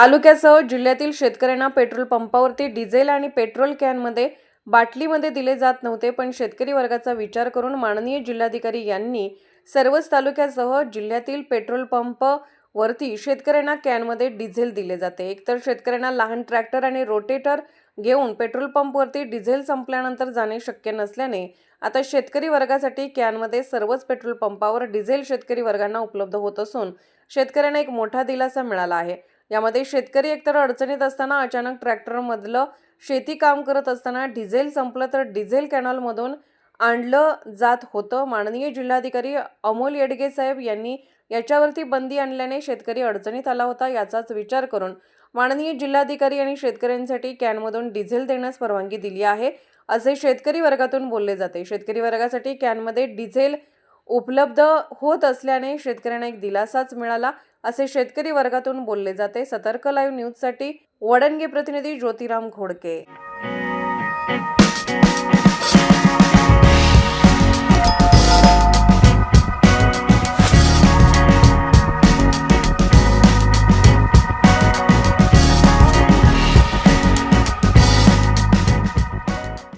तालुक्यासह जिल्ह्यातील शेतकऱ्यांना पेट्रोल पंपावरती डिझेल आणि पेट्रोल कॅनमध्ये बाटलीमध्ये दिले जात नव्हते पण शेतकरी वर्गाचा विचार करून माननीय जिल्हाधिकारी यांनी सर्वच तालुक्यासह जिल्ह्यातील पेट्रोल पंप वरती शेतकऱ्यांना कॅनमध्ये डिझेल दिले जाते. एकतर शेतकऱ्यांना लहान ट्रॅक्टर आणि रोटेटर घेऊन पेट्रोल पंपवरती डिझेल संपल्यानंतर जाणे शक्य नसल्याने आता शेतकरी वर्गासाठी कॅनमध्ये सर्वच पेट्रोल पंपावर डिझेल शेतकरी वर्गांना उपलब्ध होत असून शेतकऱ्यांना एक मोठा दिलासा मिळाला आहे. यामध्ये शेतकरी एकतर अडचणीत असताना अचानक ट्रॅक्टरमधलं शेती काम करत असताना डिझेल संपलं तर डिझेल कॅनॉलमधून आणलं जात होतं. माननीय जिल्हाधिकारी अमोल येडगे साहेब यांनी याच्यावरती बंदी आणल्याने शेतकरी अडचणीत आला होता याचाच विचार करून माननीय जिल्हाधिकारी आणि शेतकऱ्यांसाठी कॅनमधून डिझेल देण्यास परवानगी दिली आहे. असे शेतकरी वर्गातून बोलले जाते. शेतकरी वर्गासाठी कॅनमध्ये डिझेल उपलब्ध होत असल्याने शेतकऱ्यांना एक दिलासाच मिळाला असे शेतकरी वर्गातून बोलले जाते. सतर्क लाईव्ह न्यूजसाठी वडणगे प्रतिनिधी ज्योतिराम घोडके.